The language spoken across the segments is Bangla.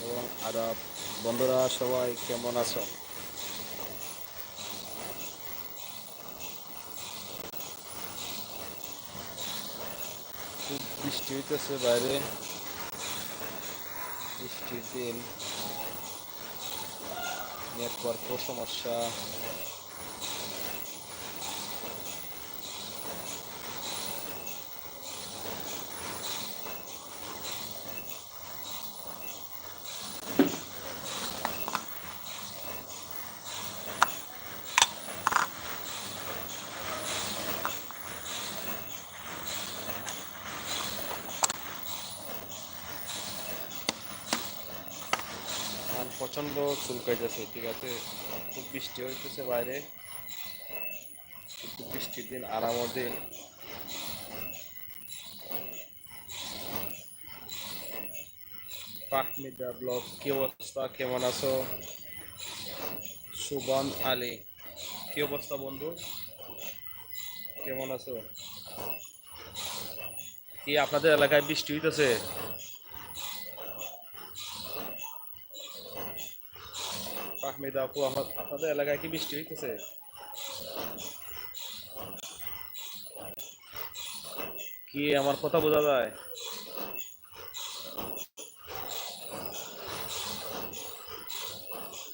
এবং আদাব। বন্ধুরা সবাই কেমন আছো? খুব বৃষ্টি হইতেছে বাইরে। বৃষ্টির দিন। নেটওয়ার্কও সমস্যা। প্রচণ্ড চুলকাইতেছে ঠিক আছে। খুব বৃষ্টি হইতেছে বাইরে। খুব বৃষ্টির দিন আরামর দিন। পাহমিদা ব্লগ, কি অবস্থা? কেমন আছো? সুবন আলী, কি অবস্থা বন্ধু? কেমন আছো? কি আপনাদের এলাকায় বৃষ্টি হইতেছে? ফাহমিদা আপু আমা- আপনাদের এলাকায় কি বৃষ্টি হইতেছে? কি আমার কথা বোঝা যায়?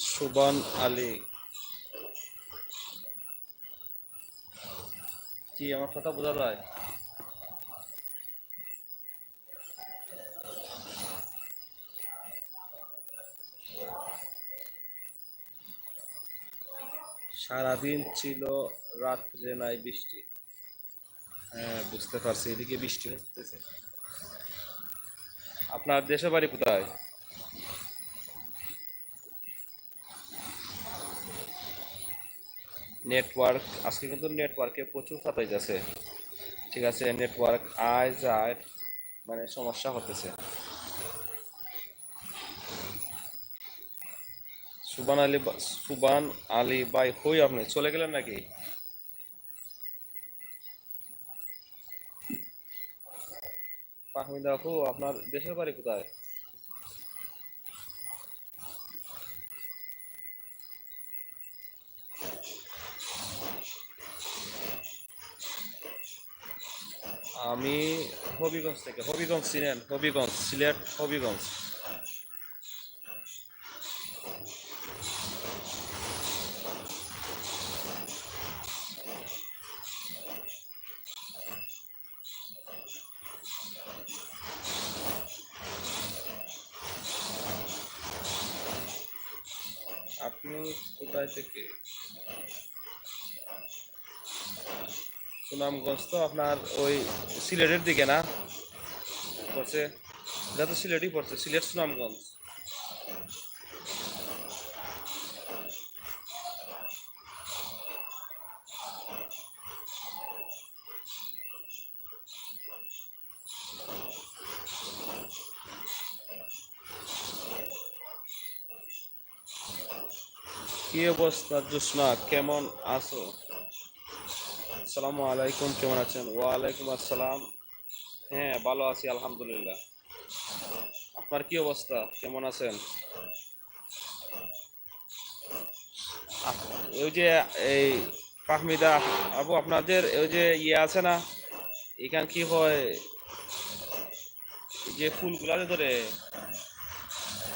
সুবন আলী। কি আমার কথা বোঝা যায়? সারাদিন ছিল রাত্রে নাই বৃষ্টি। হ্যাঁ বুঝতে পারছি, এদিকে বৃষ্টি হচ্ছে। আপনার দেশের বাড়ি কোথায়? নেটওয়ার্ক আজকে কিন্তু নেটওয়ার্কে প্রচুর ফাটাই যাচ্ছে। ঠিক আছে নেটওয়ার্ক আয় যায় মানে সমস্যা হতেছে। সুবান আলী সুবান আলী ভাই হই আপনি চলে গেলেন নাকি? আপু, আপনার দেশের বাড়ি কোথায়? আমি হবিগঞ্জ থেকে, হবিগঞ্জ চিনেন, হবিগঞ্জ, সিলেট, হবিগঞ্জ। আপনি কোথায় থেকে? সুনামগঞ্জ তো আপনার ওই সিলেটের দিকে না? পড়ছে তো সিলেটই পড়ছে, সিলেট সুনামগঞ্জ। কি অবস্থা জোসনা কেমন আছো? আসসালামু আলাইকুম, কেমন আছেন? ওয়ালাইকুম আসসালাম। হ্যাঁ ভালো আছি, আলহামদুলিল্লাহ। আপনার কি অবস্থা? কেমন আছেন? ওই যে এই ফাহমিদা, আবু, আপনাদের ওই যে ইয়ে আছে না? এখান কি হয়? যে ফুলগুলা ধরে,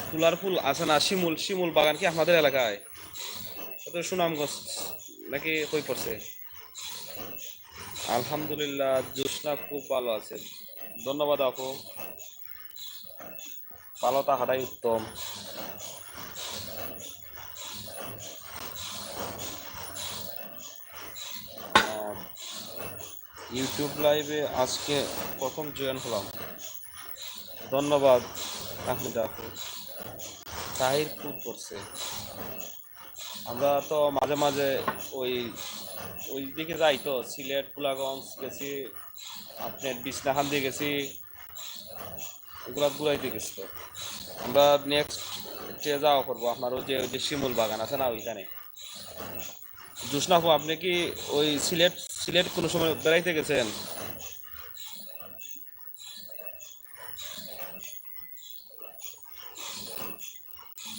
তুলার ফুল আছে না, শিমুল শিমুল বাগান কি আপনাদের এলাকায়? ওটা সুনামগঞ্জ নাকি কই পড়ছে? আলহামদুলিল্লাহ জোসনা খুব ভালো আছে। ধন্যবাদ আপু। ভালো থাকাটাই উত্তম। ইউটিউব লাইভে আজকে প্রথম জয়েন হলাম। ধন্যবাদ আহমেদ আপু। খুব পড়ছে। আমরা তো মাঝে মাঝে ওই ওই দিকে যাই তো, সিলেট ফুলাগঞ্জ গেছি, আপনার বিছনাখান দিয়ে গেছি ওগুলা ঘুরাইতে গেছি তো। আমরা নেক্সট যে যাওয়া করব, আপনার ওই যে ওই যে শিমুল বাগান আছে না ওইখানে। জোসনাফু আপনি কি ওই সিলেট সিলেট কোনো সময় বেড়াইতে গেছেন?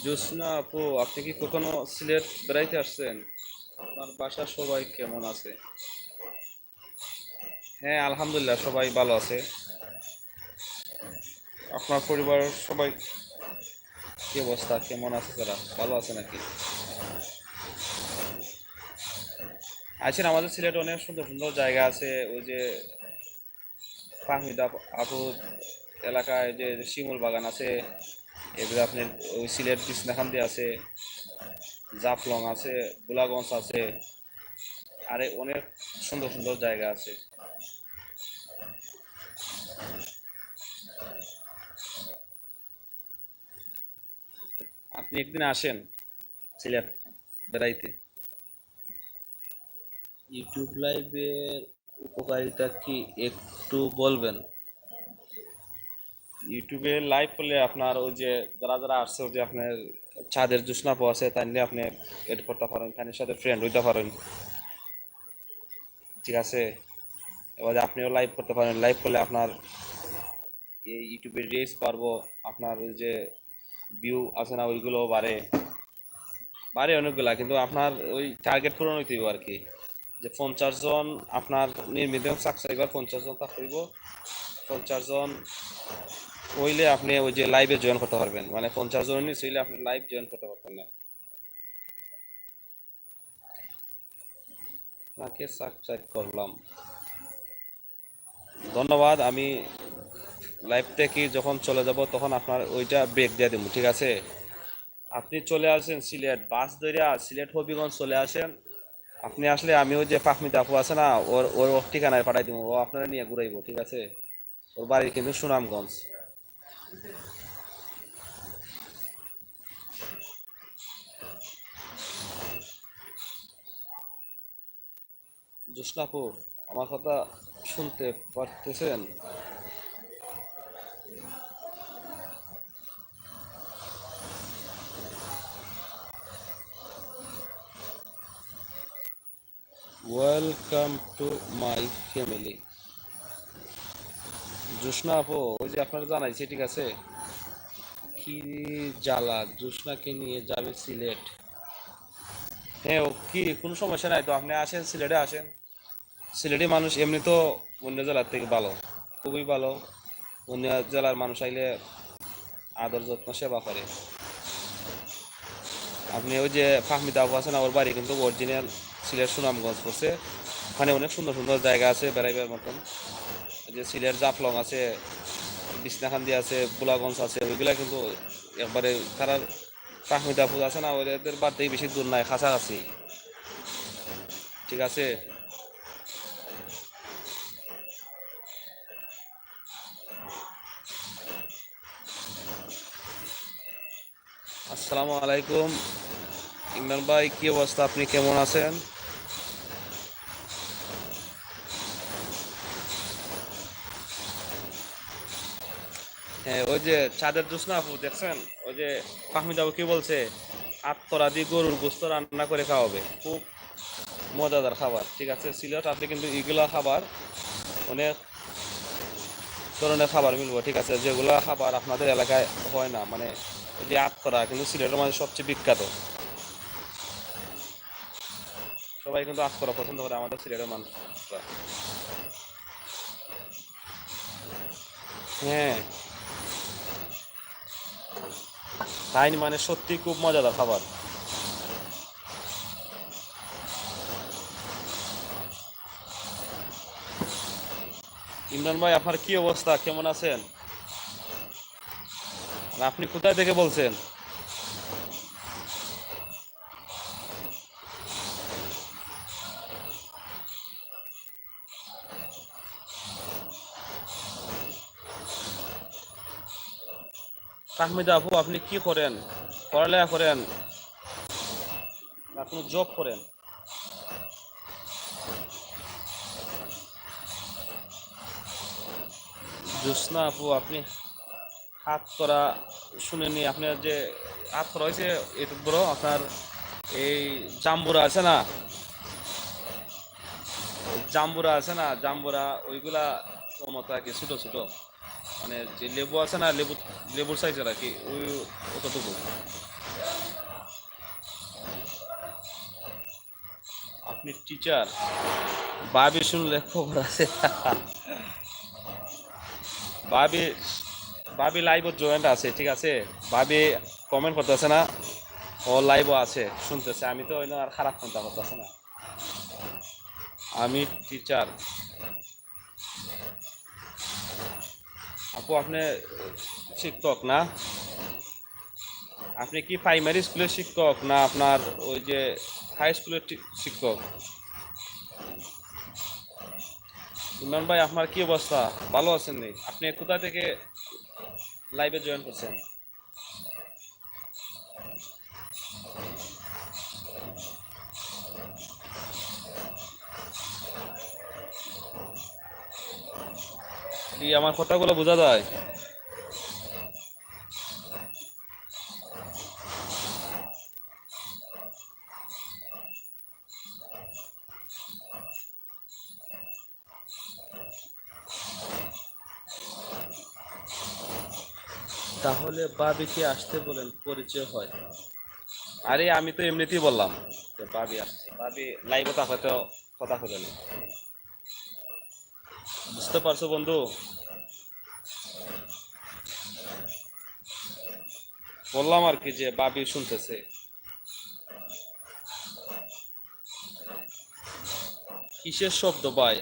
জোসনা আপু, আপনি কি কখনো সিলেট বেড়াইতে আসছেন? আপনার বাসার সবাই কেমন আছে? হ্যাঁ আলহামদুলিল্লাহ, সবাই ভালো আছে। আপনার পরিবারের সবাই কি অবস্থা? কেমন আছে তারা? ভালো আছে নাকি? আছেন, আমাদের সিলেটে অনেক সুন্দর সুন্দর জায়গা আছে। ওই যে ফাহমিদা আপু এলাকায় যে শিমুল বাগান আছে। এবারে আপনার ওই সিলেট কৃষ্ণাকান্দি আছে, জাফলং আছে, গোলাগঞ্জ আছে, আরে অনেক সুন্দর সুন্দর জায়গা আছে। আপনি একদিন আসেন সিলেট বেড়াইতে। ইউটিউব লাইভের উপকারিতা কি একটু বলবেন? ইউটিউবে লাইভ করলে আপনার ওই যে যারা যারা আসছে যে আপনার ছাদের জুসনা পো আছে তাই নিয়ে আপনি এড করতে পারেন, তাদের সাথে ফ্রেন্ড হইতে পারেন। ঠিক আছে? এবারে আপনিও লাইভ করতে পারেন। লাইভ করলে আপনার এই ইউটিউবে রিচ পারব আপনার ওই যে ভিউ আছে না, ওইগুলো বাড়ে। বাড়ে অনেকগুলা, কিন্তু আপনার ওই টার্গেট পূরণ হইতে আর কি যে পঞ্চাশ জন আপনার নির্মিত সাবস্ক্রাইবার পঞ্চাশ জন তা হইব। পঞ্চাশ জন হইলে আপনি ওই যে লাইভে জয়েন করতে পারবেন। মানে পঞ্চাশ জন নিচে আপনি লাইভ জয়েন করতে পারবেন না। আপনাকে সাবস্ক্রাইব করলাম। ধন্যবাদ, আমি লাইভ থেকে যখন চলে যাব তখন আপনার ওইটা ব্রেক দিয়ে দেবো, ঠিক আছে? আপনি চলে আসেন সিলেট, বাস ধরে সিলেট হবিগঞ্জ চলে আসেন। আপনি আসলে আমি ওই যে ফাহমিদ আপু আছে না, ওর ওর ঠিকানায় পাঠাই দেবো, ও আপনারা নিয়ে ঘুরাইবো, ঠিক আছে? ওর বাড়ির কিন্তু সুনামগঞ্জ। জোসনাপুর আমার কথা শুনতে পারতেছেন? Welcome to my family Josna আপু, ওই যে আপনারা জানাইছে, ঠিক আছে? কি জ্বালা জোসনাকে নিয়ে যাবে সিলেট। হ্যাঁ ও কি, কোনো সমস্যা নাই তো? আপনি আসেন, সিলেটে আসেন। সিলেটে মানুষ এমনি তো অন্য জেলার থেকে ভালো, খুবই ভালো। অন্য জেলার মানুষ আইলে আদর যত্ন, সেবা করে। আপনি ওই যে ফাহমিদা আপু আছেন ওর বাড়ি কিন্তু অরিজিনাল সিলেট সুনামগঞ্জ পড়ছে। ওখানে অনেক সুন্দর সুন্দর জায়গা আছে, বেড়াইবার মতন। যে সিলেট জাফলং আছে, বিছনাখান্দি আছে গোলাগঞ্জ আছে ওইগুলা কিন্তু একবারে তারা ফাহমিদা আপু আছে না ওদের বাড়তেই বেশি দূর নাই, কাছাকাছি। ঠিক আছে? আসসালামু আলাইকুম। ইমরান ভাই, কি অবস্থা? আপনি কেমন আছেন? ওই যে চাঁদের জোসনা আপু, দেখছেন? ওই যে ফাহমিদ আবু কি বলছে? আত্মরা দিয়ে গরুর গোস্ত রান্না করে খাওয়াবে। খুব মজাদার খাবার, ঠিক আছে? সিলেট আপনি কিন্তু এগুলা খাবার অনেক ধরনের খাবার মিলবো, ঠিক আছে? যেগুলা খাবার আপনাদের এলাকায় হয় না মানে যে আত্মরা কিন্তু সিলেটের মাঝে সবচেয়ে বিখ্যাত। সবাই কিন্তু আত্মরা পছন্দ করে আমাদের সিলেটের মানুষরা। হ্যাঁ। তাই মানে সত্যি খুব মজাদার খাবার। ইমরান ভাই, আপনার কি অবস্থা? কেমন আছেন? আপনি কোথায় থেকে বলছেন? তাহমিদা আপু, আপনি কি করেন? পড়ালেখা করেন? না, কোনো জব করেন? জোসনা আপু, আপনি হাত করা শুনেনি আপনার যে হাত করা হয়েছে এত বড় আপনার এই জাম্বুরা আছে না? জাম্বুরা আছে না? জাম্বুরা, ওইগুলা মতো আর কি ছোটো ছোটো। মানে যে লেবু আছে না, লেবু, লেবুর সাইজ আর কি, ওই অতটুকু। আপনি টিচার বাবি শুন লেখক আছে। বাবি বাবি লাইভ জয়েন্ট আছে, ঠিক আছে? বাবি কমেন্ট করতেছে না, ও লাইভও আছে, শুনতেছে। আমি তো আর খারাপ চিন্তা করতেছে না। আমি টিচার আপু, আপনি শিক্ষক না? আপনি কি প্রাইমারি স্কুলের শিক্ষক না আপনার ওই যে হাই স্কুলের শিক্ষক? ইমরান ভাই, আপনার কি অবস্থা? ভালো আছেন আপনি কোথা থেকে লাইভে জয়েন করছেন? কি আমার কথাগুলো বোঝা যায়? তাহলে বাবিকে আসতে বলেন? পরিচয় হয়। আরে আমি তো এমনিতেই বললাম যে বাবি আসছে। বাবি লাইভে তা হয়তো কথা হলো না বুঝতে পারছ বন্ধু? বললাম আর কি যে বাবি শুনতেছে। কিসের শব্দ ভাই?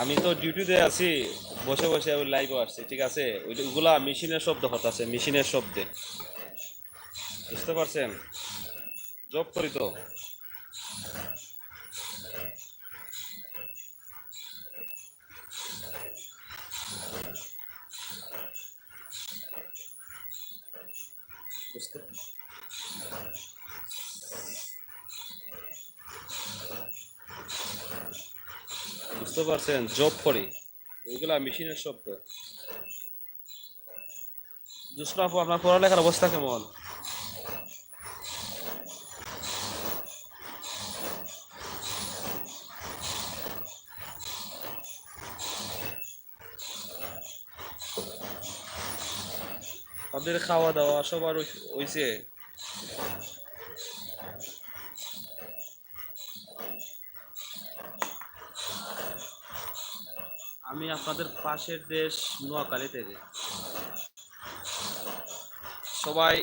আমি তো ডিউটিতে আছি, বসে বসে লাইভে আসছি, ঠিক আছে? ওইগুলা মেশিনের শব্দ হতাছে, মেশিনের শব্দে। বুঝতে পারছেন? জব করি তো। বুঝতে বুঝতে পারছেন? জব করি। এগুলা মেশিনের শব্দ। আপু আপনার পড়ালেখার অবস্থা কেমন? আপনাদের খাওয়া দাওয়া সবার হয়েছে আমি আপনাদের পাশের দেশ নোয়াখালী থেকে। সবাই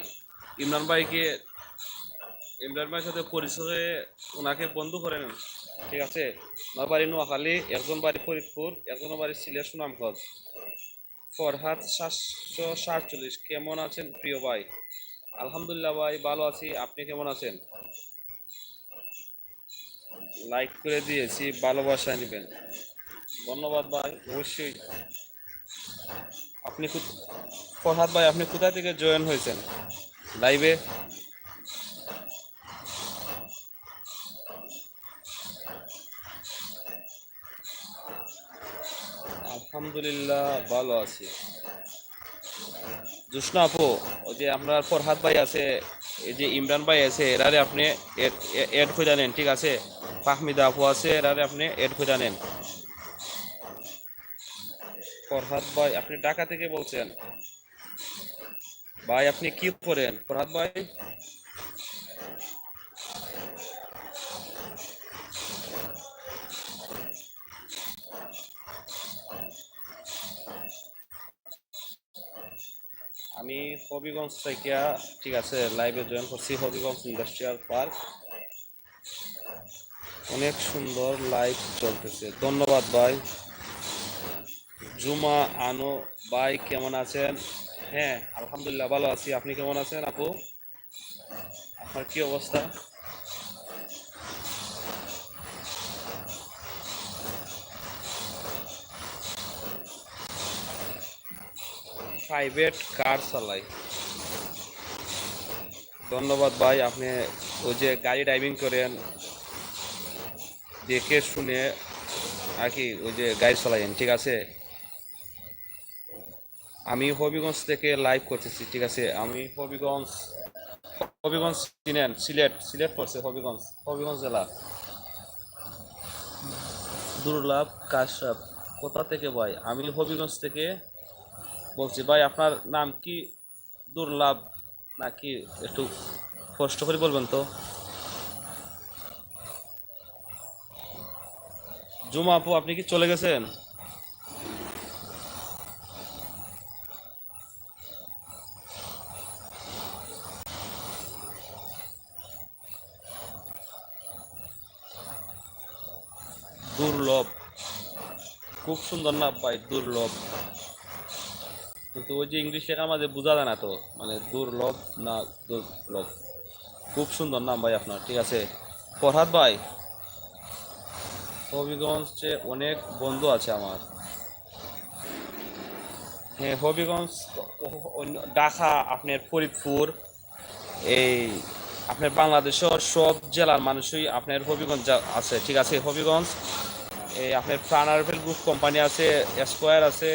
ইমরান ভাইকে ইমরান ভাইয়ের সাথে পরিচয় ওনাকে বন্ধু করে নেন। ঠিক আছে? ওনার বাড়ি নোয়াখালী, একজন বাড়ি ফরিদপুর, একজনের বাড়ি সিলেট সুনামগঞ্জ। ফরহাদ সাতশো সাতচল্লিশ। কেমন আছেন প্রিয় ভাই? আলহামদুলিল্লাহ ভাই, ভালো আছি। আপনি কেমন আছেন? লাইক করে দিয়েছি, ভালোবাসা নেবেন। ধন্যবাদ ভাই, অবশ্যই। আপনি ফরহাদ ভাই, আপনি কোথা থেকে জয়েন হয়েছেন? লাইভে আলহামদুলিল্লাহ, ভালো আছি। জুসনা আপু, ওই যে আপনার ফরহাদ ভাই আছে, এই যে ইমরান ভাই আছে, এরারে আপনি এড করে নেন, ঠিক আছে? ফাহমিদা আপু আছে, এরারে আপনি এড করে নেন। ফরহাদ ভাই, আপনি ঢাকা থেকে বলছেন। ভাই, আপনি কি করেন? ফরহাদ ভাই? আমি হবিগঞ্জ থেকে, ঠিক আছে লাইভে জয়েন করছি, হবিগঞ্জ ইন্ডাস্ট্রিয়াল পার্ক অনেক সুন্দর লাইভ চলতেছে। ধন্যবাদ ভাই। জুমা, আনো, ভাই, কেমন আছেন? হ্যাঁ আলহামদুলিল্লাহ ভালো আছি। আপনি কেমন আছেন আপু? আপনার কি অবস্থা? প্রাইভেট কার চালাই। ধন্যবাদ ভাই, আপনি ওই যে গাড়ি ড্রাইভিং করেন, দেখে শুনে আর কি ওই যে গাড়ি চালাইন ঠিক আছে? আমি হবিগঞ্জ থেকে লাইভ করতেছি, ঠিক আছে? আমি হবিগঞ্জ হবিগঞ্জ চিনেন, সিলেট সিলেট পড়ছে হবিগঞ্জ হবিগঞ্জ জেলা। দুর্লাভ কাশ্যপ, কোথা থেকে ভাই? আমি হবিগঞ্জ থেকে বলছি, ভাই, আপনার নাম কি দুর্লাভ নাকি একটু কষ্ট করে বলবেন তো? জুমা আপু, আপনি কি চলে গেছেন? দুর্লভ। খুব সুন্দর না ভাই, দুর্লভ। কিন্তু ওই যে ইংলিশ লেখার মাঝে বোঝা যায় না তো। মানে দুর্লভ না দুর্লভ খুব সুন্দর নাম ভাই আপনার, ঠিক আছে? ফরহাদ ভাই, হবিগঞ্জে অনেক বন্ধু আছে আমার। হ্যাঁ হবিগঞ্জ ঢাকা, আপনার ফরিদপুর, এই আপনার বাংলাদেশের সব জেলার মানুষই আপনার হবিগঞ্জ আছে, ঠিক আছে? হবিগঞ্জ, এই আপনার প্রাণারভেল গ্রুপ কোম্পানি আছে স্কোয়ার আছে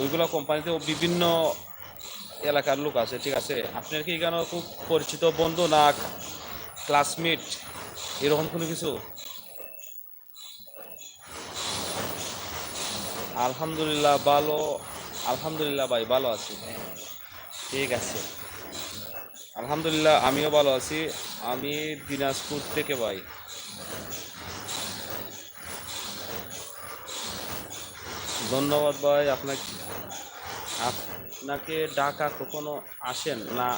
ওইগুলো কোম্পানিতে বিভিন্ন এলাকার লোক আছে, ঠিক আছে? আপনার কি এখানে খুব পরিচিত বন্ধু, না ক্লাসমেট এরকম কোনো কিছু? আলহামদুলিল্লাহ ভালো, আলহামদুলিল্লাহ ভাই, ভালো আছি। ঠিক আছে। আলহামদুলিল্লাহ, আমিও ভালো আছি। আমি দিনাজপুর থেকে ভাই। ধন্যবাদ ভাই, আপনাকে আপনাকে ডাকা কখনো আসেন না?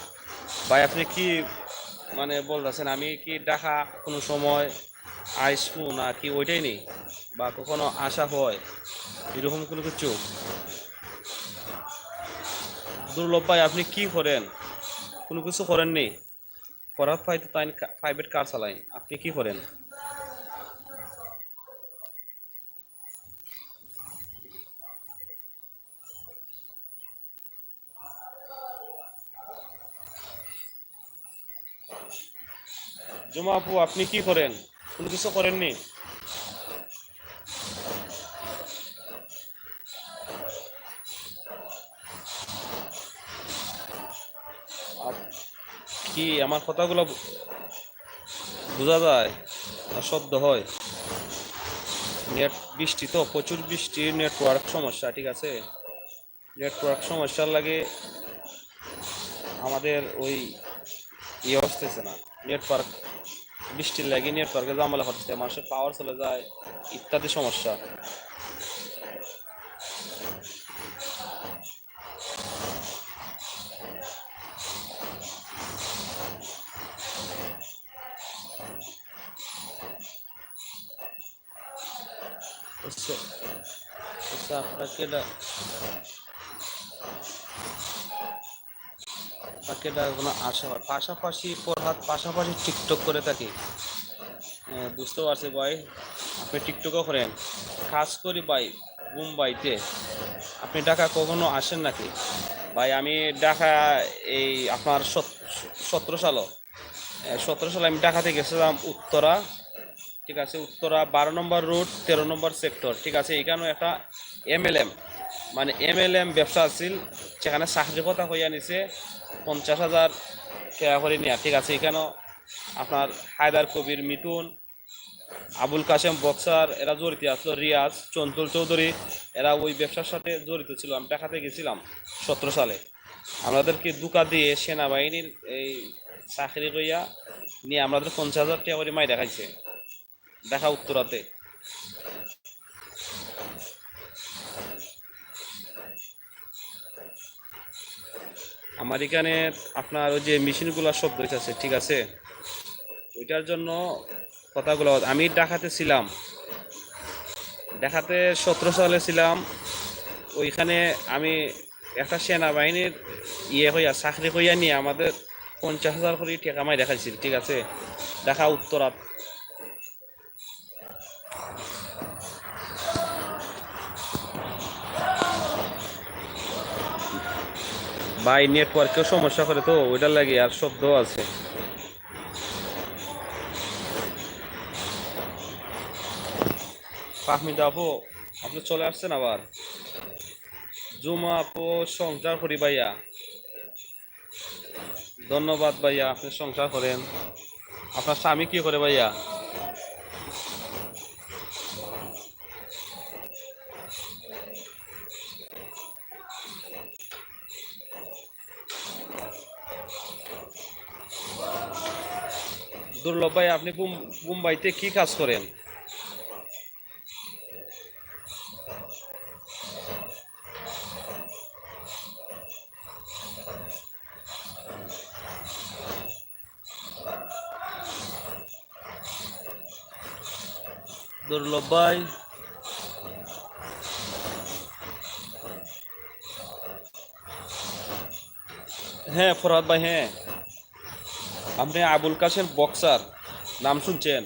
ভাই, আপনি কি মানে বলতেছেন আমি কি ডাকা কোনো সময় আসব না কি ওইটাই নেই? বা কখনো আসা হয়? এরকম কোনো কিছু? দুর্লভ ভাই, আপনি কি করেন? কোনো কিছু করেননি? ফরাত ভাই তো তাই প্রাইভেট কার চালায়। আপনি কি করেন? জমা আপু, আপনি কি করেন? কোনো কিছু করেননি? কি, আমার কথাগুলো বোঝা যায়? না, শব্দ হয়। নেট বৃষ্টি তো, প্রচুর বৃষ্টি নেটওয়ার্ক সমস্যা, ঠিক আছে? নেটওয়ার্ক সমস্যার লাগে আমাদের ওই ইয়ে আসতেছে না। নেটওয়ার্ক, বৃষ্টির লাগে নেটওয়ার্কে জামালা হচ্ছে, মানুষের পাওয়ার চলে যায়, ইত্যাদি সমস্যা। আচ্ছা আচ্ছা আপনাকে আপনাকে কোনো আশা হয় পাশাপাশি পরহাত পাশাপাশি টিকটক করে থাকি। হ্যাঁ, বুঝতে পারছি ভাই আপনি টিকটকও করেন। খাস করি ভাই মুম্বাইতে। আপনি ঢাকা কখনো আসেন নাকি? ভাই আমি ঢাকা এই আপনার সতেরো সালও। সতেরো সালে আমি ঢাকাতে গেছিলাম উত্তরা। ঠিক আছে উত্তরা বারো নম্বর রুট তেরো নম্বর সেক্টর। ঠিক আছে এখানেও একটা এম মানে এম এল এম ব্যবসা আছিল সেখানে চাকরি কথা হইয়া নিছে। পঞ্চাশ হাজার টাকা করে নেওয়া ঠিক আছে এখানেও আপনার হায়দার কবির মিথুন আবুল কাশেম, বক্সার, এরা জড়িত আসলো রিয়াজ, চঞ্চল চৌধুরী, এরা ওই ব্যবসার সাথে জড়িত ছিল। আমি ঢাকাতে গেছিলাম সতেরো সালে। আমাদেরকে দুকা দিয়ে সেনাবাহিনীর এই চাকরি কইয়া নিয়ে আমাদের পঞ্চাশ হাজার টাকা করে মাই দেখাইছে দেখা উত্তরাতে। আমার এখানে আপনার ওই যে মেশিনগুলোর শব্দ আছে, ঠিক আছে? ওইটার জন্য কথাগুলো আমি ঢাকাতে ছিলাম। ঢাকাতে সতেরো সালে ছিলাম। ওইখানে আমি একটা সেনাবাহিনীর ইয়ে হইয়া, চাকরি হইয়া নিয়ে আমাদের পঞ্চাশ হাজার করে টাকা মাই দেখাইছিল ঠিক আছে? ঢাকা উত্তরাত। ভাই নেটওয়ার্কেও সমস্যা করে তো, ওইটার লাগে আর শব্দ আছে। আপু, আপনি চলে আসছেন আবার? জুমা আপু, সংসার করি ভাইয়া। ধন্যবাদ ভাইয়া, আপনি সংসার করেন। আপনার স্বামী কি করে ভাইয়া? দুর্লভ ভাই আপনি মুম্বাইতে কি কাজ করেন দুর্লভ ভাই হ্যাঁ ফরাদ ভাই হ্যাঁ আপনি আবুল কাসেম বক্সার। নাম শুনছেন?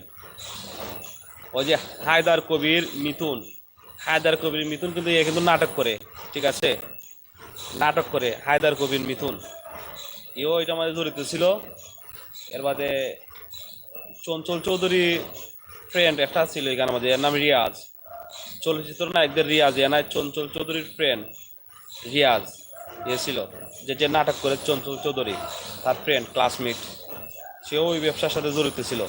ওই যে হায়দার কবির মিথুন। হায়দার কবির মিথুন কিন্তু এ কিন্তু নাটক করে, ঠিক আছে? নাটক করে, হায়দার কবির মিথুন। ইও এটা আমাদের জড়িত ছিল। এর বাদে চঞ্চল চৌধুরী ফ্রেন্ড একটা ছিল এখানে আমাদের এর নাম রিয়াজ। চলচ্চিত্র নায়কদের রিয়াজ, এ নাই চঞ্চল চৌধুরীর ফ্রেন্ড রিয়াজ। এ ছিল, যে যে নাটক করে চঞ্চল চৌধুরী, তার ফ্রেন্ড ক্লাসমেট সেও ওই ব্যবসার সাথে জড়িত ছিল।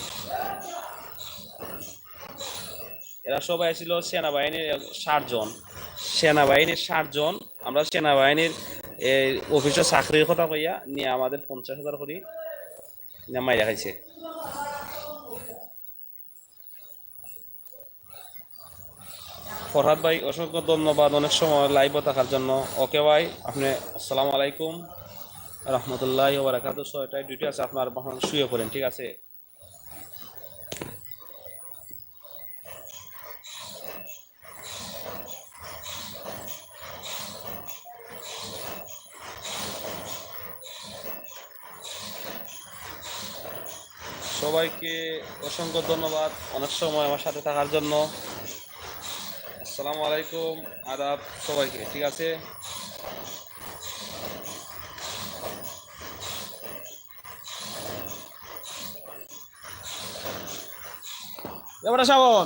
এরা সবাই ছিল সেনাবাহিনীর ষাট জন সেনাবাহিনীর ষাট জন আমরা সেনাবাহিনীর অফিসে চাকরির কথা কইয়া নিয়ে আমাদের পঞ্চাশ হাজার করি নামাই মাইরা খাইছে। ফরহাদ ভাই, অসংখ্য ধন্যবাদ। অনেক সময় লাইভে থাকার জন্য। ওকে ভাই, আপনি, আসসালামু আলাইকুম। রহমতুল্লাহ বারাকাতু ছয়টায় ডিউটি আছে, আপনার শুয়ে পড়েন, ঠিক আছে? সবাইকে অসংখ্য ধন্যবাদ অনেক সময় আমার সাথে থাকার জন্য। আসসালামু আলাইকুম, আদাব সবাইকে, ঠিক আছে? এবারে শ্রাবণ